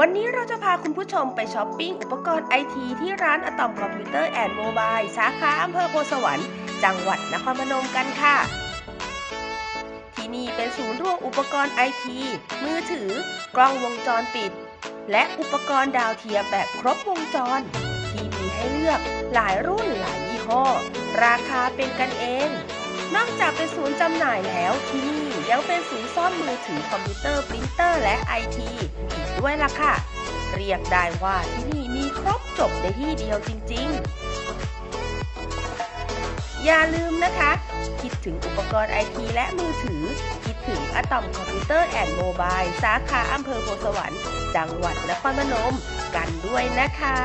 วันนี้เราจะพาคุณผู้ชมไปช้อปปิ้งอุปกรณ์ไอทีที่ร้านอะตอมคอมพิวเตอร์แอนด์โมบายสาขาอำเภอโพสวรรค์ จังหวัดนครพนมกันค่ะ ที่นี่เป็นศูนย์รวมอุปกรณ์ไอทีมือถือ กล้องวงจรปิด และอุปกรณ์ดาวเทียมแบบครบวงจร ที่มีให้เลือกหลายรุ่นหลายยี่ห้อ ราคาเป็นกันเอง นอกจากเป็นศูนย์จำหน่ายแล้วที่นี่ ยังเป็นศูนย์ซ่อมมือถือคอมพิวเตอร์ปรินเตอร์และไอทีอีกด้วยล่ะค่ะ เรียกได้ว่าที่นี่มีครบจบในที่เดียวจริง ๆ อย่าลืมนะคะ คิดถึงอุปกรณ์ไอทีและมือถือ คิดถึงอะตอมคอมพิวเตอร์แอนด์โมบายสาขาอำเภอโพสวรรค์ จังหวัดนครพนมกันด้วยนะคะ